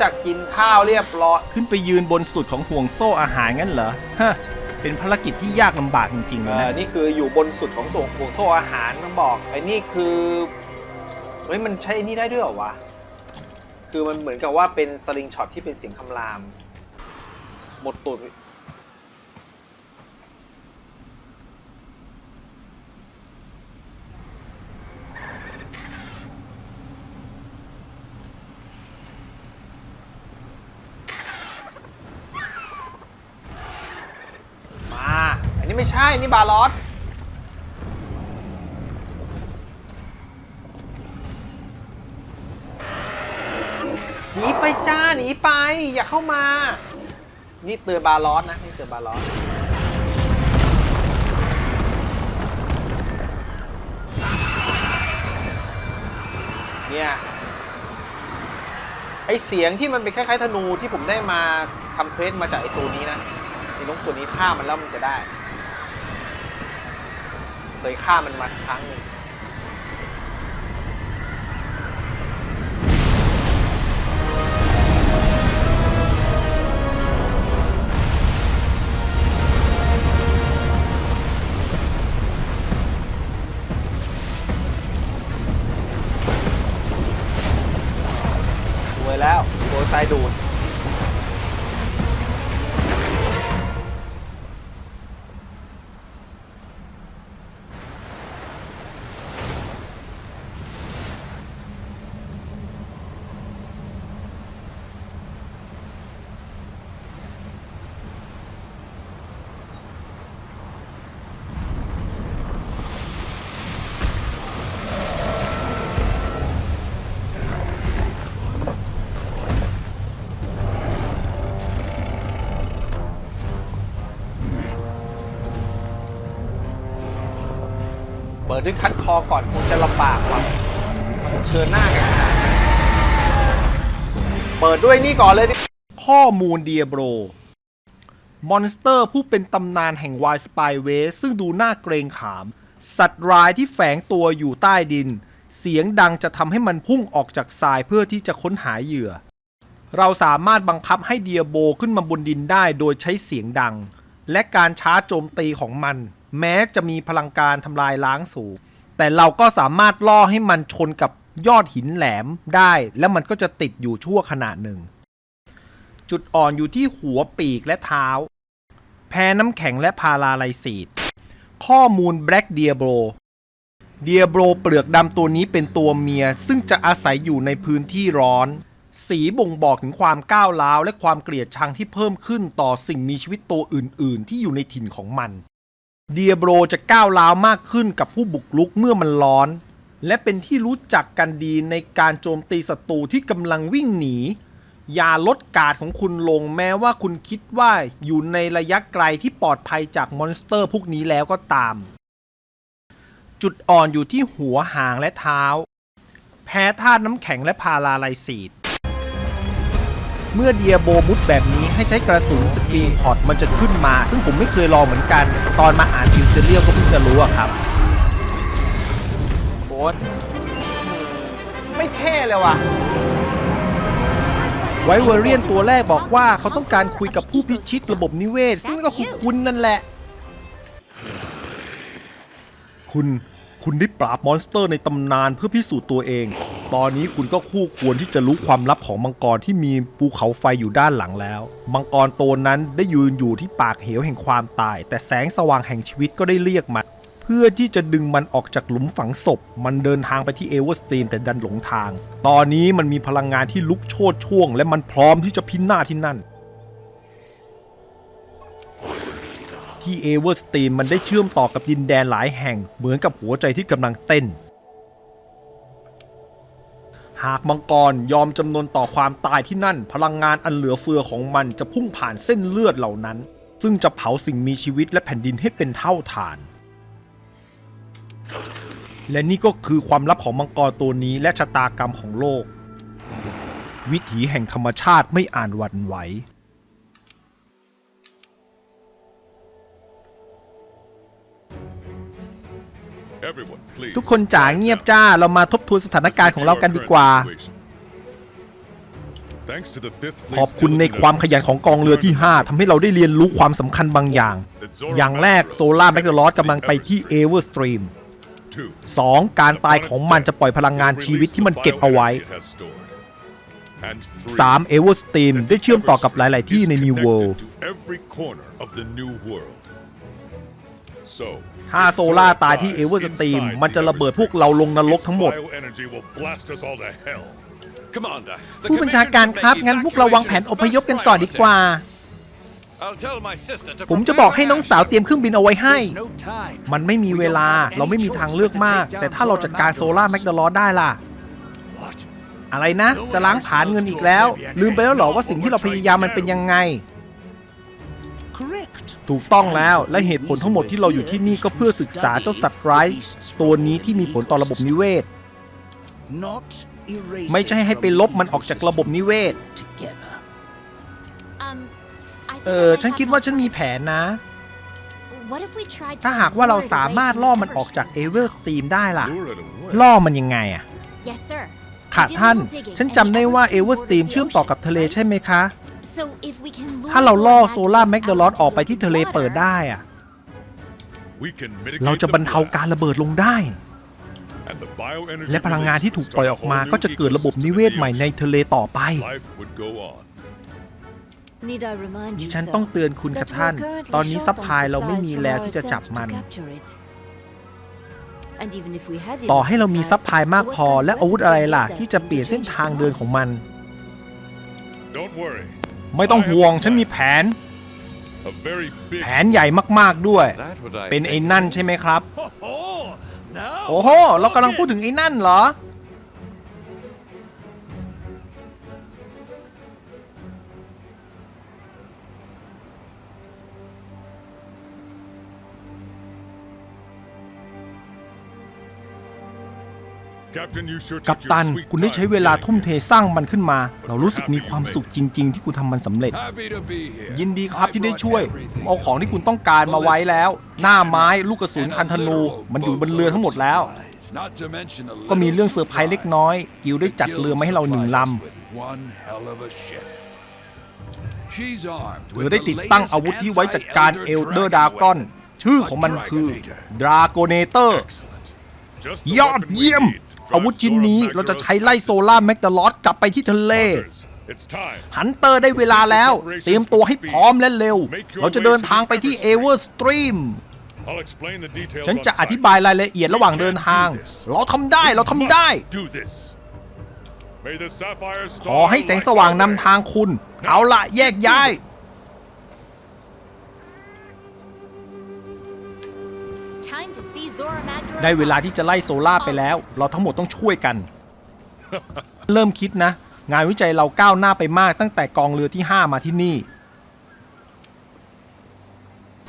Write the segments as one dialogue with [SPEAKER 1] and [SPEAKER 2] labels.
[SPEAKER 1] จากกินข้าวเรียบร้อย
[SPEAKER 2] ขึ้นไปยืนบนสุดของห่วงโซ่อาหารงั้นเหรอฮะเป็นภารกิจที่ยากลำบากจริงๆเล
[SPEAKER 1] เอยอ
[SPEAKER 2] นะ
[SPEAKER 1] นี่คืออยู่บนสุดของตัวห่วงโซ่อาหารต้องบอกไอ้นี่คือเฮ้ยมันใช้ไอ้นี่ได้ด้วยเหรอวะคือมันเหมือนกับว่าเป็นสลิงช็อตที่เป็นเสียงคำราม หมดตูดมา อั นนี้ไม่ใช่ นี่บาลอสหนีไปจ้า หนีไป อย่าเข้ามา นี่เตือนบาลอสนะ นี่เตือนบาลอสเนี่ยไอเสียงที่มันเป็นคล้ายๆธนูที่ผมได้มาทำเควสมาจากไอตัวนี้นะไอ้นกตัวนี้ฆ่ามันแล้วมันจะได้ เคยฆ่ามันมาครั้งหนึ่งสวยแล้วโดนทรายดูด ปิดด้วยคัดคอก่อนคงจะลำบากกว่ามันเชิญหน้ากันขนาดนั้นเปิดด้วยนี่ก่อนเลยดิ
[SPEAKER 2] ข้อมูลเดียโบรมอนสเตอร์ผู้เป็นตำนานแห่งวายสปายเวสซึ่งดูน่าเกรงขาม สัตว์ร้ายที่แฝงตัวอยู่ใต้ดิน เสียงดังจะทำให้มันพุ่งออกจากทรายเพื่อที่จะค้นหาเหยื่อ เราสามารถบังคับให้เดียโบขึ้นมาบนดินได้โดยใช้เสียงดัง และการช้าโจมตีของมัน แม้จะมีพลังการทำลายล้างสูง แต่เราก็สามารถล่อให้มันชนกับยอดหินแหลมได้ และมันก็จะติดอยู่ชั่วขณะหนึ่ง จุดอ่อนอยู่ที่หัวปีกและเท้า แพ้น้ำแข็งและพาราไลซีดข้อมูล Black Diablo เดียโบรเปลือกดำตัวนี้เป็นตัวเมีย ซึ่งจะอาศัยอยู่ในพื้นที่ร้อน สีบ่งบอกถึงความก้าวร้าวและความเกลียดชังที่เพิ่มขึ้นต่อสิ่งมีชีวิตตัวอื่น ๆ ที่อยู่ในถิ่นของมัน เดียโบรจะก้าวร้าวมากขึ้นกับผู้บุกรุกเมื่อมันร้อน และเป็นที่รู้จักกันดีในการโจมตีศัตรูที่กำลังวิ่งหนี อย่าลดการ์ดของคุณลงแม้ว่าคุณคิดว่าอยู่ในระยะไกลที่ปลอดภัยจากมอนสเตอร์พวกนี้แล้วก็ตาม จุดอ่อนอยู่ที่หัวหางและเท้า แพ้ธาตุน้ำแข็งและพาราไลซีด เมื่อเดียโบมุดแบบนี้ให้ใช้กระสุนสกรีนพอร์ตมันจะขึ้นมา ซึ่งผมไม่เคยลองเหมือนกัน ตอนมาอ่านอิวเทเรียลก็เพิ่งจะรู้อะครับ
[SPEAKER 1] โบสไม่เท่เลยว่ะ
[SPEAKER 2] ไวเวอร์เรียนตัวแรกบอกว่าเขาต้องการคุยกับผู้พิชิตระบบนิเวศ ซึ่งก็คือคุณนั่นแหละ คุณคุณได้ปราบมอนสเตอร์ในตำนานเพื่อพิสูจน์ตัวเอง ตอนนี้คุณก็คู่ควรที่จะรู้ความลับของมังกรที่มีภูเขาไฟอยู่ด้านหลังแล้ว มังกรตัวนั้นได้ยืนอยู่ที่ปากเหวแห่งความตาย แต่แสงสว่างแห่งชีวิตก็ได้เรียกมันเพื่อที่จะดึงมันออกจากหลุมฝังศพ มันเดินทางไปที่เอเวอร์สตีมแต่ดันหลงทาง ตอนนี้มันมีพลังงานที่ลุกโชนช่วง และมันพร้อมที่จะพินาศที่นั่น ที่เอเวอร์สตีมมันได้เชื่อมต่อกับดินแดนหลายแห่งเหมือนกับหัวใจที่กำลังเต้น หากมังกรยอมจำนนต่อความตายที่นั่น พลังงานอันเหลือเฟือของมันจะพุ่งผ่านเส้นเลือดเหล่านั้น ซึ่งจะเผาสิ่งมีชีวิตและแผ่นดินให้เป็นเท่าฐาน และนี่ก็คือความลับของมังกรตัวนี้และชะตากรรมของโลก วิถีแห่งธรรมชาติไม่อ่านหวั่นไหว ทุกคนจ๋าเงียบจ้า เรามาทบทวนสถานการณ์ของเรากันดีกว่า
[SPEAKER 3] Thanks to the Fifth
[SPEAKER 2] ขอบคุณในความขยันของกองเรือที่ 5ทำให้เราได้เรียนรู้ความสำคัญบางอย่าง อย่างแรกโซลาร์แมกนลอสกำลังไปที่เอเวอร์สตรีม
[SPEAKER 3] Two,
[SPEAKER 2] 2. การตายของมันจะปล่อยพลังงานชีวิตที่มันเก็บเอาไว้
[SPEAKER 3] it has stored. And three,
[SPEAKER 2] 3. เอเวอร์สตรีมได้เชื่อมต่อกับหลาย ๆ ที่ใน New World
[SPEAKER 3] connected to every corner
[SPEAKER 2] ถ้าโซลาร์ตายที่เอเวอร์สตรีมมันจะระเบิดพวกเราลงนรกทั้งหมด
[SPEAKER 3] bioenergy will blast us all to hell.
[SPEAKER 4] Commander, the
[SPEAKER 2] ผู้บัญชาการครับ
[SPEAKER 4] commission
[SPEAKER 2] งั้นพวกเราวางแผนอพยพกันก่อนดีกว่า
[SPEAKER 4] I'll tell my sister to
[SPEAKER 2] ผมจะบอกให้น้องสาวเตรียมเครื่องบินเอาไว้ให้
[SPEAKER 5] There's no time.
[SPEAKER 2] มันไม่มีเวลาเราไม่มีทางเลือกมาก แต่ถ้าเราจัดการโซลาร์แมกนลอสได้ล่ะ
[SPEAKER 5] What?
[SPEAKER 2] อะไรนะ จะล้างผลาญเงินอีกแล้ว ลืมไปแล้วเหรอว่าสิ่งที่เราพยายามมันเป็นยังไง
[SPEAKER 5] Correct.
[SPEAKER 2] ถูกต้องแล้วและเหตุผลทั้งหมดที่เราอยู่ที่นี่ก็เพื่อศึกษาเจ้าสัตว์ร้ายตัวนี้ที่มีผลต่อระบบนิเวศ
[SPEAKER 5] Not erase
[SPEAKER 2] ไม่ใช่ให้ไปลบมันออกจากระบบนิเวศ
[SPEAKER 5] together.
[SPEAKER 6] Um, I
[SPEAKER 2] เอ
[SPEAKER 6] think I
[SPEAKER 2] อ
[SPEAKER 6] might
[SPEAKER 2] ฉัน
[SPEAKER 6] have
[SPEAKER 2] คิด
[SPEAKER 6] an
[SPEAKER 2] ว่าฉัน
[SPEAKER 6] idea.
[SPEAKER 2] มีแผนนะ
[SPEAKER 6] What if we tried to
[SPEAKER 2] ถ้าหากว่าเรา
[SPEAKER 6] lure it
[SPEAKER 2] สามารถ
[SPEAKER 6] away
[SPEAKER 2] ล่อ
[SPEAKER 6] from
[SPEAKER 2] มัน
[SPEAKER 6] the
[SPEAKER 2] ออกจาก
[SPEAKER 6] river
[SPEAKER 2] เอ
[SPEAKER 6] streams
[SPEAKER 2] เวอร์สตรีมได้ล่ะ
[SPEAKER 3] Lure it away.
[SPEAKER 2] ล่อมันยังไงอะ
[SPEAKER 6] Yes, sir.
[SPEAKER 2] ค่ะท่าน ฉันจำได้ว่าเอเวอร์สตรีมเชื่อมต่อกับทะเลใช่ไหมคะ
[SPEAKER 6] So if we can lure
[SPEAKER 2] ถ้าเราล่อ
[SPEAKER 6] Zorak
[SPEAKER 2] โซลาร์
[SPEAKER 6] out
[SPEAKER 2] แมกนลอส
[SPEAKER 6] into
[SPEAKER 2] ออกไป
[SPEAKER 6] the
[SPEAKER 2] ที่ทะเลเปิด
[SPEAKER 6] water,
[SPEAKER 2] ได้อะ
[SPEAKER 3] We can mitigate
[SPEAKER 2] เราจะ
[SPEAKER 3] the
[SPEAKER 2] บรรเทาการระ
[SPEAKER 3] blast,
[SPEAKER 2] เบิดลงได้
[SPEAKER 3] and the bioenergy
[SPEAKER 2] และพลังงานที่ถูก
[SPEAKER 3] released
[SPEAKER 2] ปล่อย
[SPEAKER 3] start
[SPEAKER 2] อ
[SPEAKER 3] a
[SPEAKER 2] อกมา
[SPEAKER 3] whole new
[SPEAKER 2] ก็จะเกิดระบบนิเวศ
[SPEAKER 3] ecosystem
[SPEAKER 2] ใหม่
[SPEAKER 3] in
[SPEAKER 2] ใน
[SPEAKER 3] the ocean.
[SPEAKER 2] ทะเลต่อไป
[SPEAKER 3] Life would go on.
[SPEAKER 7] Need I remind
[SPEAKER 2] ดิ
[SPEAKER 7] you,
[SPEAKER 2] ฉัน
[SPEAKER 7] sir,
[SPEAKER 2] ต้องเตือนคุณค่ะ
[SPEAKER 7] that
[SPEAKER 2] ท่าน
[SPEAKER 7] we're currently
[SPEAKER 2] ตอนนี้
[SPEAKER 7] short
[SPEAKER 2] ซัพ
[SPEAKER 7] on
[SPEAKER 2] พลายเราไม่มี
[SPEAKER 7] supplies
[SPEAKER 2] แล้ว
[SPEAKER 7] from
[SPEAKER 2] ที่
[SPEAKER 7] our
[SPEAKER 2] จะจับ
[SPEAKER 7] attempt
[SPEAKER 2] มัน
[SPEAKER 7] to capture it. And even if we had
[SPEAKER 2] ต่อ
[SPEAKER 7] enough
[SPEAKER 2] ให้เรามี
[SPEAKER 7] supplies,
[SPEAKER 2] ซัพพลายมากพอ
[SPEAKER 7] what
[SPEAKER 2] และ
[SPEAKER 7] kind
[SPEAKER 2] อา
[SPEAKER 7] of
[SPEAKER 2] วุธอะไร
[SPEAKER 7] weapon
[SPEAKER 2] ล่ะ
[SPEAKER 7] would
[SPEAKER 2] ที่
[SPEAKER 7] that
[SPEAKER 2] จะ
[SPEAKER 7] be
[SPEAKER 2] เปลี่ยน
[SPEAKER 7] to
[SPEAKER 2] เส้น
[SPEAKER 7] change
[SPEAKER 2] ทาง
[SPEAKER 7] the
[SPEAKER 2] เดินของ
[SPEAKER 7] course?
[SPEAKER 2] มัน
[SPEAKER 3] Don't worry.
[SPEAKER 2] ไม่ต้องห่วงฉันมีแผน
[SPEAKER 3] A very big
[SPEAKER 2] แผนใหญ่มากๆด้วย
[SPEAKER 4] That what I
[SPEAKER 2] เป็นไอ้
[SPEAKER 4] think.
[SPEAKER 2] นั่นใช่ไหมครับ
[SPEAKER 5] Oh, now.
[SPEAKER 2] โอ้โห เรากำลังพูดถึงไอ้นั่นเหรอ กัป
[SPEAKER 3] took your
[SPEAKER 2] ตัน
[SPEAKER 3] sweet
[SPEAKER 2] คุณได้
[SPEAKER 3] time
[SPEAKER 2] ใช้เวลา
[SPEAKER 3] getting
[SPEAKER 2] ทุ่มเท
[SPEAKER 3] here.
[SPEAKER 2] สร้างมันขึ้นมา เรารู้สึกมีความสุขจริง ๆ ที่คุณทำมันสำเร็จ
[SPEAKER 4] Happy to be here.
[SPEAKER 2] ยินดีครับที่ได้ช่วยผมเอาของที่คุณต้องการมาไว้แล้ว หน้าไม้ลูกกระสุนคันธนู มันอยู่บนเรือทั้งหมดแล้ว
[SPEAKER 4] Not to mention a
[SPEAKER 2] ก็มี
[SPEAKER 4] little
[SPEAKER 2] เรื่องเซอร์ไพรส์เล็กน้อย กิลได้จัดเรือมาให้เราหนึ่งล
[SPEAKER 4] with one hell of a ship. She's armed ำ
[SPEAKER 2] เธ
[SPEAKER 4] with
[SPEAKER 2] อได้
[SPEAKER 4] the
[SPEAKER 2] ติดตั้ง
[SPEAKER 4] latest
[SPEAKER 2] อาวุธที่ไว้จัดการเอลเดอร์
[SPEAKER 4] anti-Elder
[SPEAKER 2] ดากอน
[SPEAKER 4] Dragon
[SPEAKER 2] ชื่อของมันคือดราโกเนเตอร์
[SPEAKER 3] Excellent. Just the
[SPEAKER 2] ยอด
[SPEAKER 3] weapon we
[SPEAKER 2] เยี่ยม
[SPEAKER 3] need to
[SPEAKER 2] อาวุธ
[SPEAKER 3] drive
[SPEAKER 2] ชิ้นนี้
[SPEAKER 3] Zora
[SPEAKER 2] เราจะ
[SPEAKER 3] Magdaros
[SPEAKER 2] ใช้ไล่
[SPEAKER 3] back to
[SPEAKER 2] โซล่า
[SPEAKER 3] sea.
[SPEAKER 2] แมกดาลอสกลับไปที่ทะเล
[SPEAKER 3] Hunters, It's time.
[SPEAKER 2] ฮันเตอร์ได้เวลาแล้ว เตรียมตัวให้พร้อมและเร็ว เราจะเดินทางไปที่เอเวอร์สตรีม
[SPEAKER 3] I'll explain the details
[SPEAKER 2] ฉัน
[SPEAKER 3] on
[SPEAKER 2] จะ
[SPEAKER 3] site.
[SPEAKER 2] อธิบายรายละเอียดระหว่างเดินทาง เราทำได้เราทำได้
[SPEAKER 3] Must do this. May the sapphire
[SPEAKER 2] ขอให้แสงสว่างนำทางคุณ เอาละแยกย้าย ได้เวลาที่จะไล่โซล่าไปแล้ว เราทั้งหมดต้องช่วยกัน เริ่มคิดนะ งานวิจัยเราก้าวหน้าไปมากตั้งแต่กองเรือที่ 5 มาที่นี่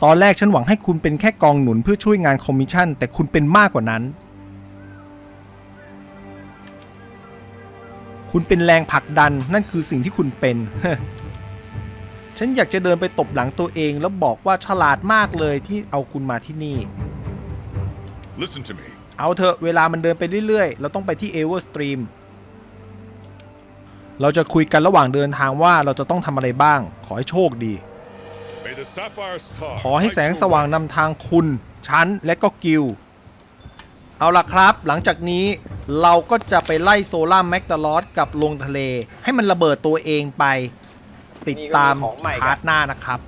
[SPEAKER 2] ตอนแรกฉันหวังให้คุณเป็นแค่กองหนุนเพื่อช่วยงานคอมมิชชั่น แต่คุณเป็นมากกว่านั้น คุณเป็นแรงผลักดันนั่นคือสิ่งที่คุณเป็นฉันอยากจะเดินไปตบหลังตัวเองแล้วบอกว่าฉลาดมากเลยที่เอาคุณมาที่นี่
[SPEAKER 3] Listen to me.
[SPEAKER 2] เอาเถอะเวลามันเดินไปเรื่อยๆ เราต้องไปที่เอเวอร์สตรีมเราจะคุยกันระหว่างเดินทางว่าเราจะต้องทำอะไรบ้าง ขอให้โชคดี
[SPEAKER 3] May the sapphire star
[SPEAKER 2] ขอให้
[SPEAKER 3] light
[SPEAKER 2] แสง
[SPEAKER 3] your
[SPEAKER 2] สว่าง
[SPEAKER 3] way.
[SPEAKER 2] นำทางคุณฉันและก็กิลเอาล่ะครับ หลังจากนี้เราก็จะไปไล่โซล่าแมกดาลอสกับลงทะเล ให้มันระเบิดตัวเองไป ติดตาม
[SPEAKER 1] นี่ก็มีของใหม่กัน
[SPEAKER 2] พาร์ทหน้านะครับ